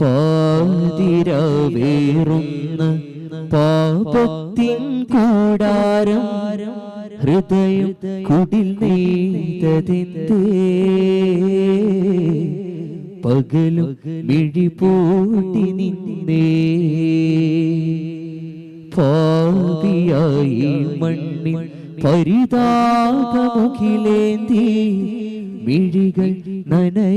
പാതിരവേറുന്ന പാപത്തിൻ കൂടാരം ഹൃദയം കുടിൽ നെയ്തതെന്തേ? പകലും മിഴിപൂട്ടി നിന്നേ. പാതിയായി മണ്ണിൽ പരിതാപമുഖിലേന്തി മിഴികൾ നനയാത്തതിന്തേ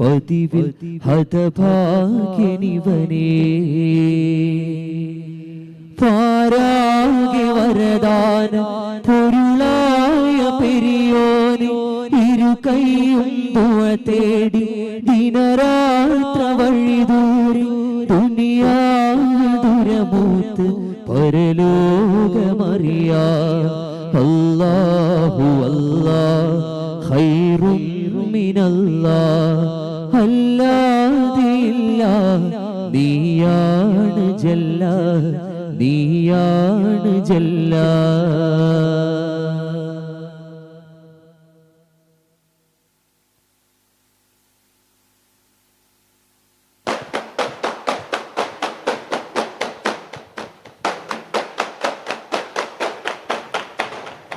പതിവിൽ ഹതഭാഗ്യനിവനേ. പാരാകെ വരദാന പൊരുളായ പെരിയോനെ ഇരു കൈയും തുവ തേടി ദിനരാത്ര വഴി ദൂരി ദുനിയാ ദുരമൂത്ത് പരലോകമറിയാ. അല്ലാഹു അല്ലാ ഖൈറും മിനല്ലാ അല്ലാതില്ല നീയാണ് ജല്ല നീയാണ് ജല്ല.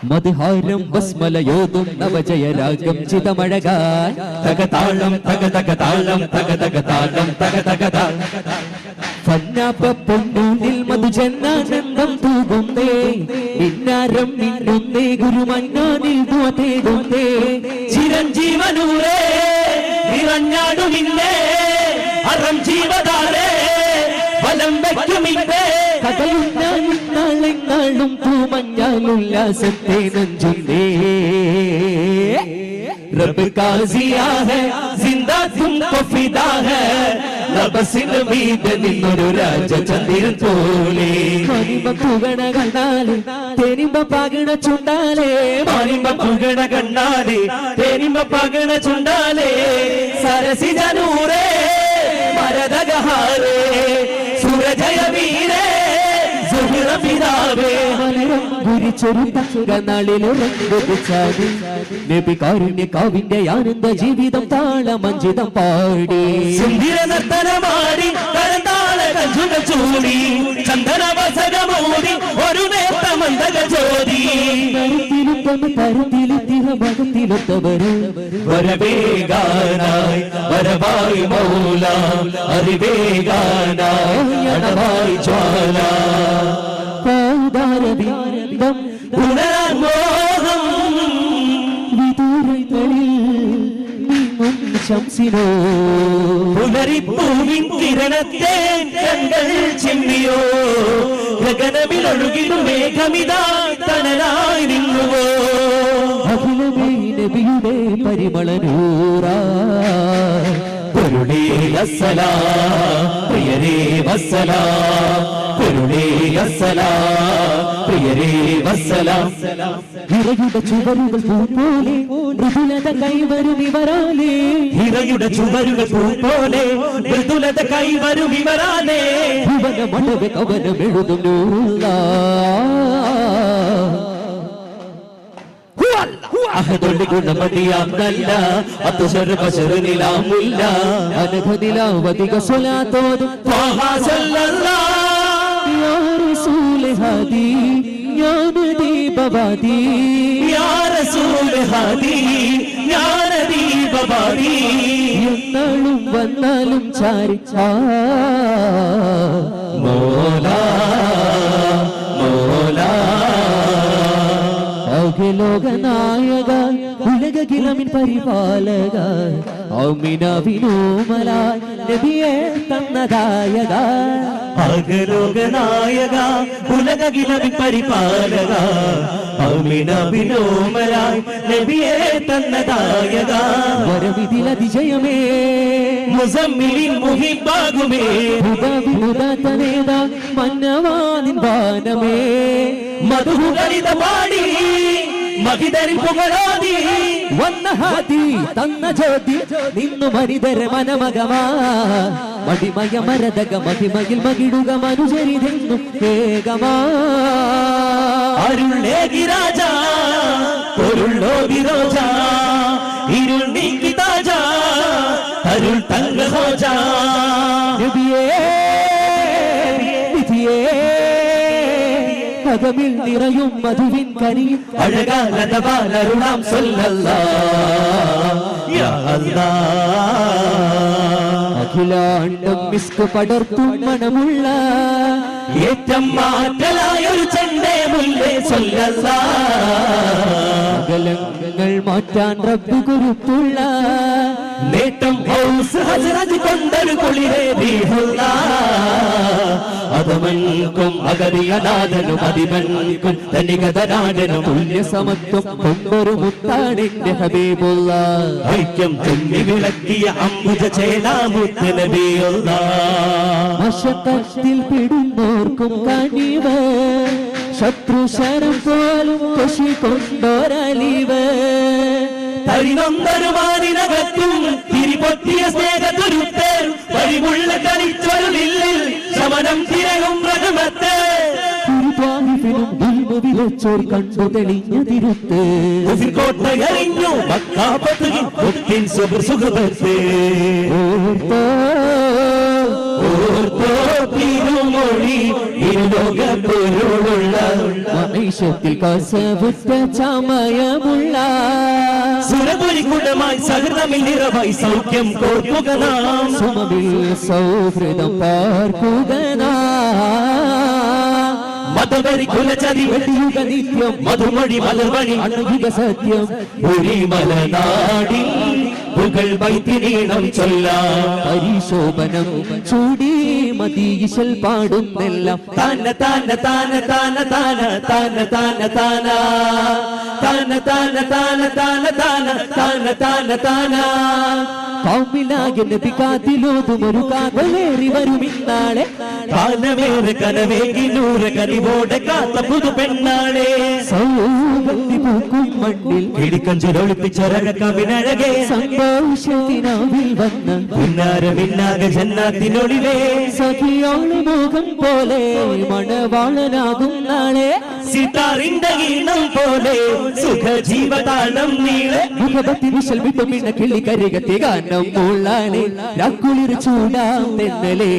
മതിഹാരം ബസ്മലയോതും നവജയരാഗം ചിതമഴകാൻ തകതാളം തക തകതാളം തക തകതാളം തക തകതാളം ഫന്നാപ്പ പൊന്നൂരിൽ മധുജന്നാനന്ദം തൂകുന്നേ. ഇന്നാരം മിന്നുന്നേ ഗുരുമന്നാനിൽ തേടുന്നേ ചിരഞ്ജീവനൂരേ നിറഞ്ഞാടുമില്ലേ അറം ജീവതാരേ വലം വെക്കുമിന്നേ പൂക്കളും പൂമഞ്ഞാലുല്ലാസത്തെ നെഞ്ചുന്നേ റബ്ബ് രാജചന്ദ്രൻ പോലെ. പുകണ കണ്ടാലേ തെരിമ്പ പകണ ചുണ്ടാലേ. മണിമ പുകണ കണ്ടാലേ തെരിമ്പ പകണ ചുണ്ടാലേ. സരസി ജനൂരേ മരതഗഹാരേ സുരജയ വീരേ. കാവിന്റെ ആനന്ദ ജീവിതം താളമഞ്ചിതം പാടി. നർത്തനമാടി ചൂടി. ചന്ദന വസനമൂടി ഒരു നേത്ത മന്ദക ജ്യോതി തരത്തിലുത്തമ തരത്തിലെത്തിയ ഭഗത്തിലൊത്തവര് വരവേഗാനായി വരവായി മൗല അറിവേഗാനായി അണവായി ജ്വാല. പാതാരവിന്ദം ഉണരാൻ വിദൂരങ്ങളിൽ ശംസിനോ പുനരിപ്പൂവിൻ കിരണത്തെ കണ്ടൽ ചിമ്മിയോ ഗഗനമിലൊഴുകിടും മേഘമിതാ പരിമളനൂറാ. പൊരുളേ പ്രിയരേ വസ്സലാ പൊരുളേ പ്രിയരേ വസ്സലാ വിറയുടെ ചുവരുകൾ പൂപോലെ മൃദുലത കൈവരും ഇവരാലേ. ഹിറയുടെ ചുവരുകൾ പൂ പോലെ മൃദുലത കൈവരും ഇവരാലേ. ഭുവന മണവ കവനമെഴുതും നൂറുള്ള അഹദൊള്ളി ഗുണമതിയാം നല്ല അത്തുശർവ ചെറുനിലാമുല്ല അനഘനിലാവധിക സ്വലാത്തോതും ത്വാഹ സല്ലല്ലാഹ് യാ റസൂൽ ഹദി യാ നദീബവാദി യാ റസൂൽ ഹദി യാ നദീബവാദി എന്നാളും വന്നാലും ചാരിച്ചാ മോലാ മോലാ അഖിലോക നായക ഉലകിലമിൻ പരിപാലക ഔമിന വിനോമല നബിയെ തന്നദായക അകലോകനായക ഉലകിലമിൻ പരിപാലക വിനോമല നബിയെ തന്നദായക വരവിധിലതിജയമേ മുസമ്മിലിൻ മുഹിബാകുമേ ഹുദവിനുദാത്തനേത മന്നവാനിൻ വാനമേ. മധുഹരിത പാടി മഹിതരിൻ പുകളോതി വന്ന ഹാതി തന്ന ജ്യോതി നിന്നു മനിതര മനമകമാ. മടിമയ മരതക മഹിമയിൽ മകിടുക മനുചരിതെന്നു ഏകമാ. അരുളേകി രാജ പൊരുളോതി രോജ. പദമിൽ നിറയും മധുവിൻ കനിയും അഴകാലതവാലരുളാം സല്ലല്ലാ. അഖിലാണ്ടം മിസ്ക് പടർത്തും മണമുള്ള ഏറ്റം മാറ്റലായൊരു ചണ്ടേ മുല്ലേ സല്ലല്ലാ. അകലങ്ങൾ മാറ്റാൻ റബ്ബ് കുരുത്തുള്ള നേട്ടം ഹൗസ് ഹസരത് കൊണ്ടൊരു കുളിരേ ദീഹുള്ള അതമൻകും അഗതിയനാഥനും അതിമൻകും തനികതനാടനും തുല്യ സമത്വം കൊണ്ടൊരു മുത്താണിന്റെ ഹബീബുള്ള ഐക്യം തുന്നി വിളക്കിയ അമ്പുജ ചേലാമുത്ത് നബിയുള്ള മശക്കത്തിൽ പിടുന്നോർക്കും കണിവ് ശത്രു ശരം പോലും കൃഷി കൊണ്ടോരലിവ്. ഹരിനന്ദരുമാനിനകത്തും തിരിപൊത്തിയ സ്നേഹത്തുരുത്ത് വഴിമുള്ള കളിച്ചൊരുളില്ലിൽ ശമനം തിരകും പ്രഥമത്തെ. ോർ ഓർത്തോ. മനുഷ്യത്തിൽ കസവുറ്റ ചമയമുള്ള സുരപുരിക്കുടമായി സഹൃദമിൽ നിറവായി സൗഖ്യം കോർക്കുക നാം. സുമവിൽ സൗഹൃദം പാർക്കുക മതവരി കുലചതി വെടിയുക നിത്യം. മധുമൊഴി മലർവഴി അണുക സത്യം. ഒരു മലനാടി പുകൾ വൈത്തിരീണം ചൊല്ലാം. പരിശോഭനം ചൂടി മതീശൽ പാടുന്നെല്ലാം താന താന താന താന താന താന താന താന താന താന താന താന താന താന താന താന കൗമിലാകെ നബി കാത്തിലോതും ഒരു കാതലേറി വരും ഇന്നാളെ കാലമേറെ കനവേകി നൂറ് കനിവോടെ കാത്ത പുതു പെണ്ണാളെ. സൗഭക്തി പൂക്കും മണ്ണിൽ ഇടിക്കഞ്ചൊരൊളിപ്പിച്ചൊരക കവിനഴകെ സന്തോഷത്തിനാവിൽ വന്ന പിന്നാര പിന്നാക ജന്നാത്തിനൊളിവേ. സഖിയോളി മോഹം പോലെ മണവാളനാകും നാളെ. സിതാറിന്റെ ഈണം പോലെ സുഖജീവതാളം നീളെ. ഗാനം മൂളാനെ. രാക്കുളിർ ചൂടാം തെന്നലേ.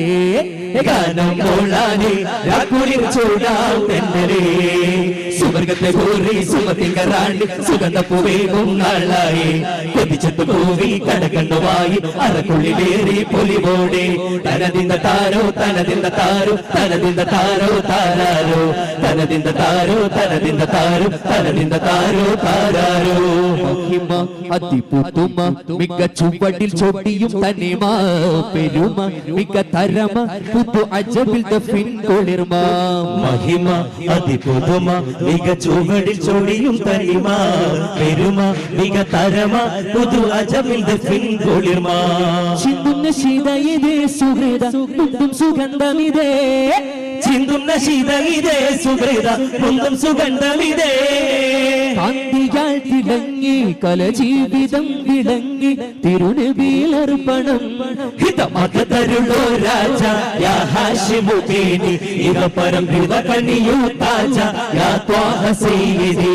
ഗാനം മോളാനെ. രാക്കുളിർ ചൂടാം തെന്നലേ. സുവർഗത്തെ കോറി സുമതിങ്കറാണ്ടി സുഗന്ധ പൂവേകും നാളായി കൊതിച്ചത്ത് പൂവി കടകണ്ണുമായി അറക്കുള്ളിലേറി പൊലിവോടെ. തനതിന്ത താരോ തനതിന്ത താരോ തനതിന്ത താരോ താരാരോ. തനതിന്ത താരോ തനതിന്ത താരോ തനതിന്ത താരോ താരാരോ. മഹിമ അതിപുതുമ മിക്ക ചുവടിൽ ചൊട്ടിയും തനിമ പെരുമ. മിക്ക തരമ പുതു അജബിൽ ദഫിൻ കൊളിർമ. മഹിമ അതിപുതുമ മിക ചുവടിൽ ചൊടിയും തനിമ. പെരുമ മിക തരമ പുതു അജമിൽ കുളിർമ ചിന്തുന്ന ശീത ഇതേ സുഹൃത മുന്തും സുഗന്ധമിതേ ചിന്തുന്ന ശീത ഇതേ സുഹൃത മുന്തും സുഗന്ധമിതേ കാന്തിയാൽ തിളങ്ങി കല ജീവിതം വിളങ്ങി തിരുനബിയിലർപ്പണം ഹിതമകതരുളോ രാജ യാ ഹാഷിമുബീനി ഇവ പരം ഹൃദ കനിയു താജ യാ ത്വാഹ സയ്യിദി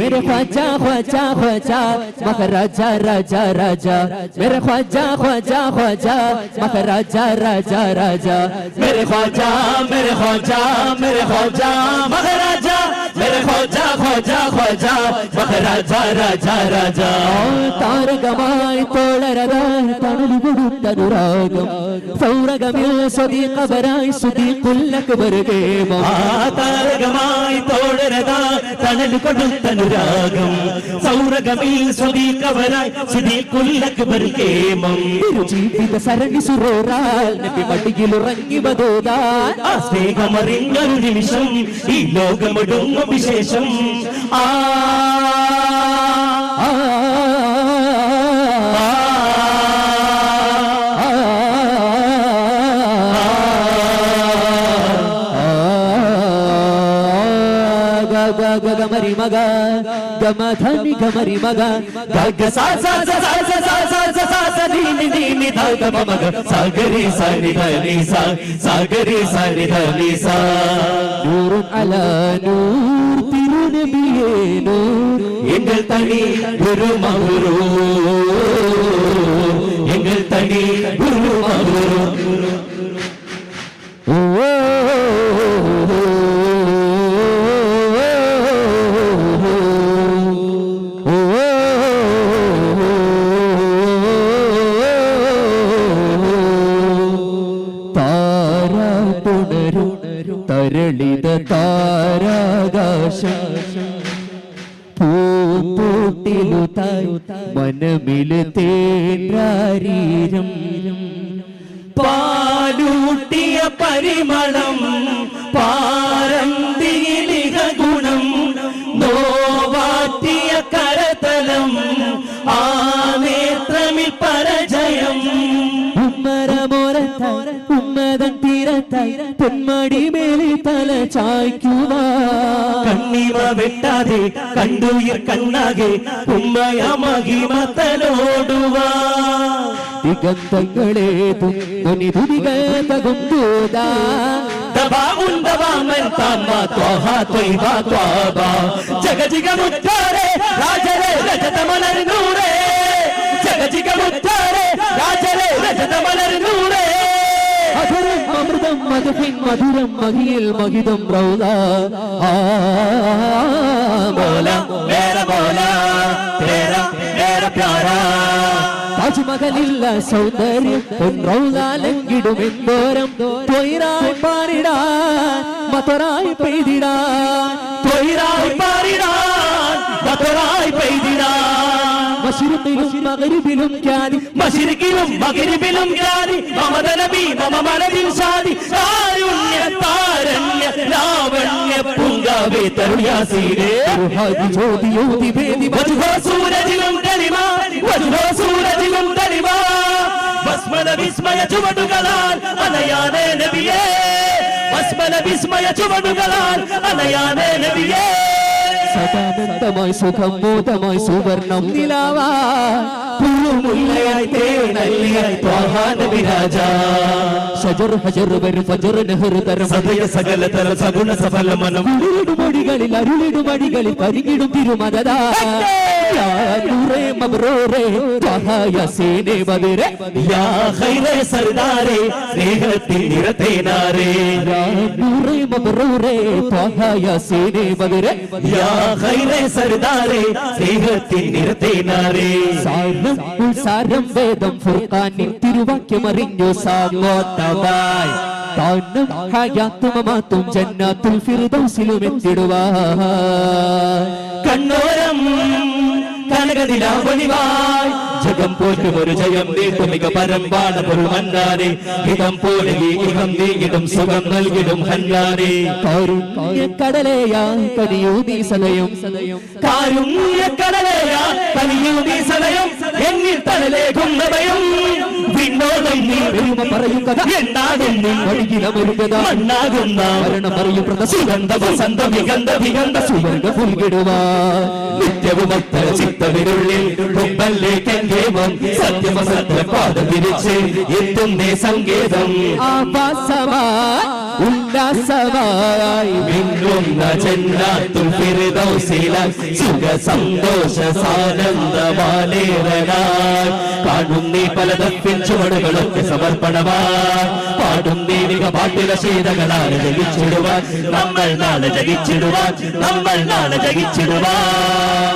मेरे ख्वाजा ख्वाजा ख्वाजा महाराजा राजा राजा मेरे ख्वाजा ख्वाजा ख्वाजा महाराजा राजा राजा मेरे ख्वाजा मेरे ख्वाजा मेरे ख्वाजा महाराजा খোঁজা খোঁজা খোঁজা മഹാരാജാ രാജാ രാജാ താരകമായി തോളരതാൻ തണലു കൊടുത്ത അനുരാഗം സൗരഗമിൽ സ്വദീഖബരായി സുദീഖുല്ലക്ക് വരുകേമോ താരകമായി തോളരതാ തണലു കൊടുത്ത അനുരാഗം സൗരഗമിൽ സ്വദീഖബരായി സുദീഖുല്ലക്ക് വരുകേമം ജീവിത സരണി സുറോറാൽ നബി മടിയിൽ ഉറങ്ങി വതോതാ സ്നേഹമറിഞ്ഞൊരു ഈ ലോകമൊടുങ്ങും വിശേഷം ആ ആ గమరి మగ గమ ధని గమరి మగ గగ సా సా సా సా సా సా సా సా సా సా నీ ని నీ ని ధ గ మ మ గ సాగరి సా ని ధ ని సా సాగరి సా ని ధ ని సా നൂറുൻ അല നൂർ நபியேனோ. எங்கள் தனி பெருமகுரோ எங்கள் தனி பெருமகுரோ പൂത്തോട്ടിലുതായി മനമിൽ തേരാരീരം പാലൂട്ടിയ പരിമളം പാരന്തിയിലിക ഗുണം നോവാറ്റിയ കരതലം ആ നേത്രമിൽ പരജയം. ഉമ്മരമോരത്തായി ഉമ്മതൻ തീരത്തായി പൊന്മടി മേലെ തല ചായ്ക്കുവാ കണ്ണിമ വെട്ടാതെ കണ്ടുയിർ കണ്ണാകെ ഉമ്മയ മഹിമത്തലോടുവാ ദിഗന്ധങ്ങളേതും ധ്വനിതുതികതകും ദൂതാ ദവാമുണ്ടവാമൻ തമ്മ ത്വഹ ത്വൈവ ത്വാബ ജഗജിഗ മുറ്റാരെ രാജരെ രജത മലർന്നൂരേ അമൃതം മധുഹിൻ മധുരം മഹിയിൽ മഹിതം ആ മോല മേര മോല തേര മേര പ്യാരാ. താജ്മഹലില്ല സൗന്ദര്യം പൊൻറൗലാലെങ്കിടും എന്തോരം തൊയിരായി പാറിടാൻ മതൊരായി പെയ്തിടാൻ. തൊയിരായി പാറിടാൻ മധുരായി പെയ്തിടാൻ. മഷിറുത്തിലും മകരിബിലും ഖ്യാതി മശിരിക്കിലും മകരിബിലും ജ്ഞാനി മമത നബി മമ മനതിൽ സാദി കാരുണ്യ താരണ്യ ലാവണ്യ പുങ്കാവേ തരുയാസീരേ ഹാജി ജ്യോതി യോതി ഭേദി വജുഹോ സൂരജിലും തെളിവ വജുഹോ സൂരജിലും തെളിവ ഭസ്മന വിസ്മയ ചുവടുകളാൽ അനയാനേ നബിയേ. ഭസ്മന വിസ്മയ ചുവടുകളാൽ അനയാനേ നബിയേ. സദാനന്ദമായി സുഖം മോദമായി സുവർണം. നിലാവാ. മനം അരുളിടുമടികളിൽ ഖൈറേ സർദാരേ സ്നേഹത്തിൽ സർദാരേ സ്നേഹത്തിൽ നിറത്തേനാരേ സാരം ഉൾസാരം വേദം ഫുർഖാനിൻ തിരുവാക്യമറിഞ്ഞു സാമോത്തമായി താനും ഹയാത്തും മമാത്തും ജന്നാത്തുൽ ഫിർദൗസിലും എത്തിടുവാൻ കണ്ണോരം കനകനിലാവണിവാய் ജഗം പോറ്റും ഒരു ജയം നീട്ടുമിക പരമ്പാട പൊരുൾ മന്നാനെ ഹിതം പോലെ ഇഹം നീങ്ങിടും. സുഖം നൽകിടും ഹന്നാനെ കടലയാ കനിയൂതി സദയം. കാരുണ്യക്കടലയാ തനിയൂതി സദയം. എന്നിൽ തലലേകുന്നവയും നീ പെരുമ പറയുക എന്നാകും നീ മണ്ണാകുന്ന മരണം സുഗന്ധ വസന്ത സുവർഗ നിത്യവും അത്തര ഹുബല്ലേക്കെങ്കേമം സത്യമസത്ര പാത തിരിച്ച് എത്തുന്നേ സങ്കേതം. ഉല്ലാസമായി മിന്നുന്ന ജന്നാത്തുൽ ഫിർദൗസില സുഖ സന്തോഷ സാനന്ദമാലേറനായി കാണുന്നീ പലതപ്പിൻ ചുവടുകളൊക്കെ സമർപ്പണമായി പാടും ദൈവിക പാട്ടില ശീതകളാണ് ജയിച്ചിടുവാൻ നമ്മൾ നാളെ ജയിച്ചിടുവാൻ നമ്മൾ നാളെ ജയിച്ചിടുവാൻ